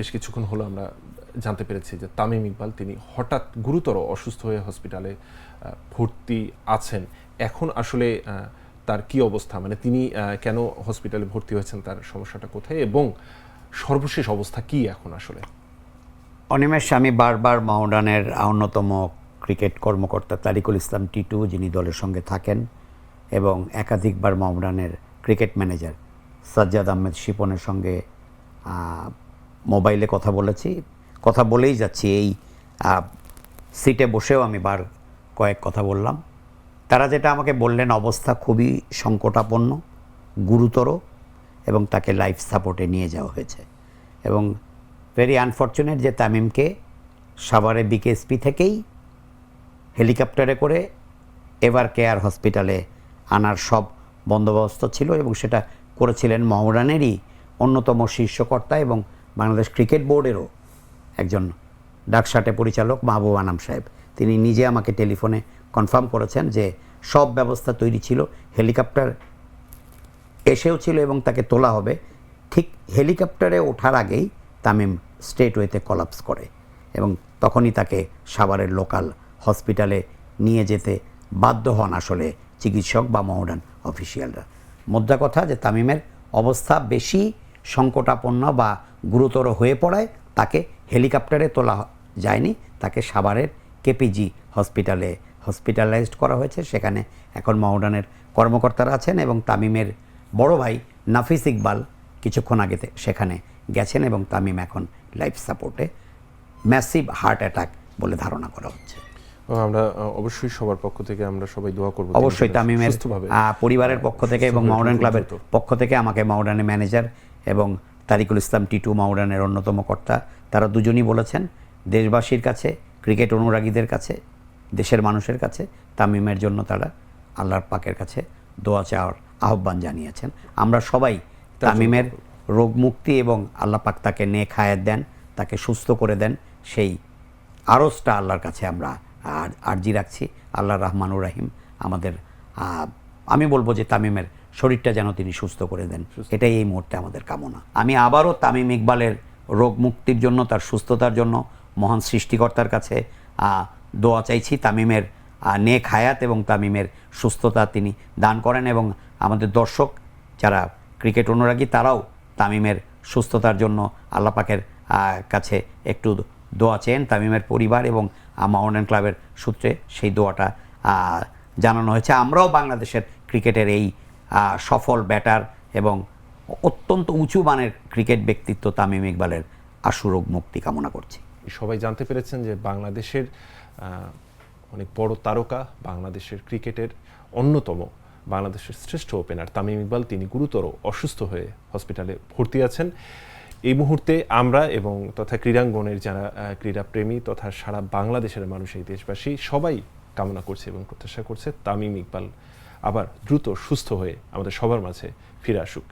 বেশ কিছুক্ষণ হলো আমরা জানতে পেরেছি যে তামিম ইকবাল তিনি হঠাৎ গুরুতর অসুস্থ হয়ে হসপিটালে ভর্তি আছেন। এখন আসলে তার কি অবস্থা? মানে তিনি কেন হসপিটালে ভর্তি হয়েছেন? তার সমস্যাটা কোথায়? এবং সর্বশেষ অবস্থা কি এখন আসলে? অনিমেষ, আমি বারবার মাউডানের অন্যতম ক্রিকেট কর্মকর্তা তারিকুল ইসলাম টিটু, যিনি দলের সঙ্গে থাকেন, এবং একাধিকবার মাউডানের ক্রিকেট ম্যানেজার সাজ্জাদ আহমেদ শিপনের সঙ্গে মোবাইলে কথা বলেছি। কথা বলেই যাচ্ছি এই সিটে বসেও আমি বার কয়েক কথা বললাম। তারা যেটা আমাকে বললেন, অবস্থা খুবই সংকটাপন্ন, গুরুতর এবং তাকে লাইফ সাপোর্টে নিয়ে যাওয়া হয়েছে। এবং ভেরি আনফর্চুনেট যে তামিমকে সাভারে বিকেএসপি থেকেই হেলিকপ্টারে করে এভার কেয়ার হসপিটালে আনার সব বন্দোবস্ত ছিল এবং সেটা করেছিলেন মহরানেরই অন্যতম শীর্ষকর্তা এবং বাংলাদেশ ক্রিকেট বোর্ডেরও একজন ডাকসাটে পরিচালক মাহবুব আনাম সাহেব। তিনি নিজে আমাকে টেলিফোনে কনফার্ম করেছেন যে সব ব্যবস্থা তৈরি ছিল, হেলিকপ্টার এসেও ছিল এবং তাকে তোলা হবে। ঠিক হেলিকপ্টারে ওঠার আগেই তামিম স্টেটওয়েতে কলাপস করে এবং তখনই তাকে সাভারের লোকাল হসপিটালে নিয়ে যেতে বাধ্য হন আসলে চিকিৎসক বা মহডান অফিসিয়ালরা। মোদ্দা কথা যে তামিমের অবস্থা বেশি সংকটাপন্ন বা গুরুতর হয়ে পড়ায় তাকে হেলিকপ্টারে তোলা যায়নি তাকে সাভারের কেপিজি হসপিটালে হসপিটালাইজড করা হয়েছে। সেখানে এখন মহডানের কর্মকর্তারা আছেন এবং তামিমের বড় ভাই নাফিস ইকবাল কিছুক্ষণ আগে সেখানে গেছেন এবং তামিম এখন লাইফ সাপোর্টে। ম্যাসিভ হার্ট অ্যাটাক বলে ধারণা করা হচ্ছে। আমরা অবশ্যই সবার পক্ষ থেকে আমরা সবাই দোয়া করব অবশ্যই তামিমের পরিবারের পক্ষ থেকে এবং মাউডান ক্লাবের পক্ষ থেকে আমাকে মাউডানের ম্যানেজার এবং তারিকুল ইসলাম টিটু মাউডানের অন্যতম কর্তা। তারা দুজনই বলেছেন দেশবাসীর কাছে ক্রিকেট অনুরাগীদের কাছে দেশের মানুষের কাছে তামিমের জন্য তারা আল্লাহর পাকের কাছে দোয়া চাওয়ার আহ্বান জানিয়েছেন। আমরা সবাই তামিমের রোগ মুক্তি এবং আল্লাহ পাক তাকে নে হায়াত দেন তাকে সুস্থ করে দেন সেই আরসটা আল্লাহর কাছে আমরা আর আর্জি রাখছি। আল্লাহ রহমানুর রাহিম আমাদের আমি বলব যে তামিমের শরীরটা যেন তিনি সুস্থ করে দেন। এটাই এই মুহূর্তে আমাদের কামনা। আমি আবারও তামিম ইকবালের রোগ মুক্তির জন্য তার সুস্থতার জন্য মহান সৃষ্টিকর্তার কাছে দোয়া চাইছি। তামিমের নেক হায়াত এবং তামিমের সুস্থতা তিনি দান করেন এবং আমাদের দর্শক যারা ক্রিকেট অনুরাগী তারাও তামিমের সুস্থতার জন্য আল্লাহ পাকের আহ, কাছে একটু দোয়া চেন তামিমের পরিবার এবং মাউন্টেন ক্লাবের সূত্রে সেই দোয়াটা জানানো হয়েছে। আমরাও বাংলাদেশের ক্রিকেটের এই সফল ব্যাটার এবং অত্যন্ত উঁচু মানের ক্রিকেট ব্যক্তিত্ব তামিম ইকবালের আশুরোগ মুক্তি কামনা করছি। সবাই জানতে পেরেছেন যে বাংলাদেশের অনেক বড় তারকা, বাংলাদেশের ক্রিকেটের অন্যতম, বাংলাদেশের শ্রেষ্ঠ ওপেনার তামিম ইকবাল। তিনি গুরুতর অসুস্থ হয়ে হসপিটালে ভর্তি আছেন। এই মুহূর্তে আমরা এবং তথা ক্রীড়াঙ্গনের যারা ক্রীড়াপ্রেমী তথা সারা বাংলাদেশের মানুষ এই দেশবাসী সবাই কামনা করছে এবং প্রত্যাশা করছে তামিম ইকবাল আবার দ্রুত সুস্থ হয়ে আমাদের সবার মাঝে ফিরে আসুক।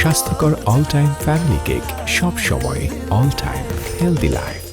স্বাস্থ্যকর অল টাইম ফ্যামিলি কেক সব সময় অল টাইম হেলদি লাইফ